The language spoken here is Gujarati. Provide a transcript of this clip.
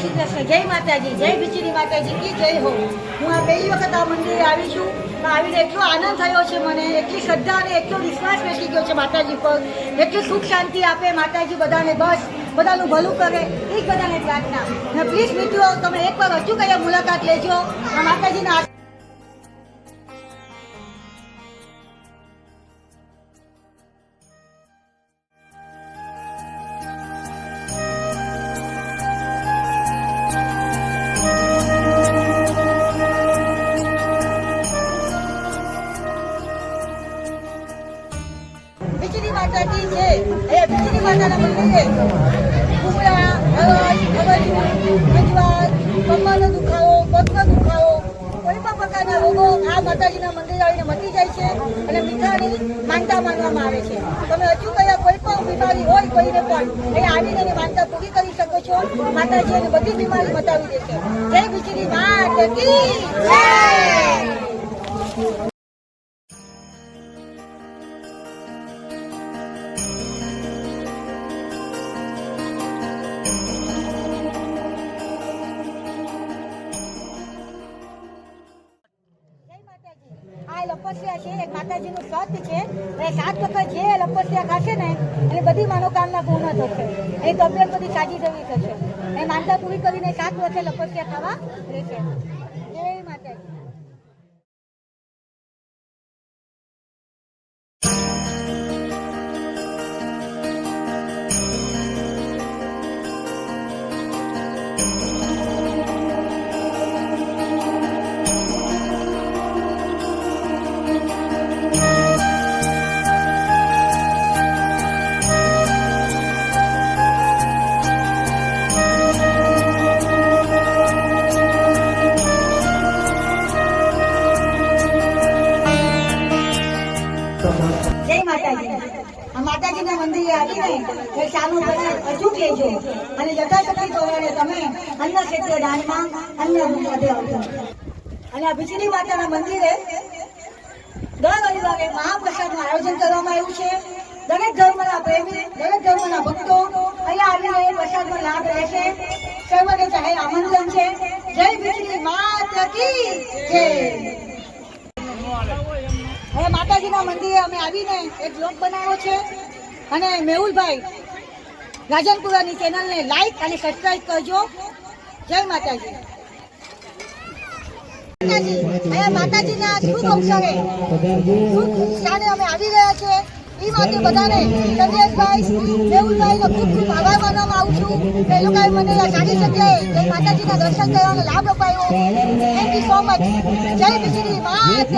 શ્રી કૃષ્ણ. જય માતાજી, જય બિચરી માતાજી, કી જય હો. હું આ પહેલી વખત આ મંદિરે આવી છું. આવીને એટલો આનંદ થયો છે મને, એટલી શ્રદ્ધા અને એટલો વિશ્વાસ બેસી ગયો છે માતાજી પર. એટલી સુખ શાંતિ આપે માતાજી બધાને, બસ બધાનું ભલું કરે, એ બધાને પ્રાર્થના. પ્લીઝ મિત્રો, તમે એકવાર હજુ કયા મુલાકાત લેજો. આ માતાજીના એ મંદિરે પગનો દુખાવો કોઈ પણ પ્રકારના માતાજીના મંદિર આવીને મટી જાય છે અને મીઠાની માનતા માનવામાં આવે છે તમે હજુ કયા કોઈ પણ બીમારી હોય કોઈને પણ એ આવીને એની માનતા પૂરી કરી શકો છો માતાજી બધી બીમારી મટાવી દેશે જય બિચરી માત કી જય આ છે, એક માતાજીનું સત છે, અને સાત વખત જે લપસિયા ખાશે ને, એની બધી મનોકામના પૂર્ણ થશે. એની તબિયત બધી સાજી જેવી થશે. એ માનતા પૂરી કરીને સાત વર્ષે લપસિયા ખાવા રહેશે. જય માતાજી. માતાજીના મંદિરે આવીને એ શાનું પ્રસાદ અચૂક લેજો અને યથાશક્તિ ધોરણે તમે અન્ન ક્ષેત્ર દાનમાં અન્ન રૂપે આવજો અને આ બિજલી માતાના મંદિરે દર રવિવારે મહાપ્રસાદનું આયોજન કરવામાં આવ્યું છે. દરેક ધર્મના પ્રેમી, દરેક ધર્મના ભક્તો અહીંયા આવીને એ પ્રસાદનો લાભ લેશે સર્વને ચાહે આમંત્રણ છે. જય બિજલી માતા કી જય. હવે માતાજીના મંદિરે અમે આવીને એક બ્લોગ બનાવ્યો છે. અને મેહુલભાઈ, રાજનપુરાની ચેનલને લાઈક અને સબસ્ક્રાઈબ કરજો. જય માતાજી. માતાજીના શુભ અવસરે, શુભ સ્થાને અમે આવી રહ્યા છે માટે બધાને સંજેશભાઈ મેહુલભાઈનો ખૂબ ખૂબ આભાર માનવામાં આવું છું કે લોકોએ મને આ સારી જગ્યાએ જય માતાજીના દર્શન કરવાનો લાભ અપાયો. થેન્ક યુ સો મચ જય બિજલી માત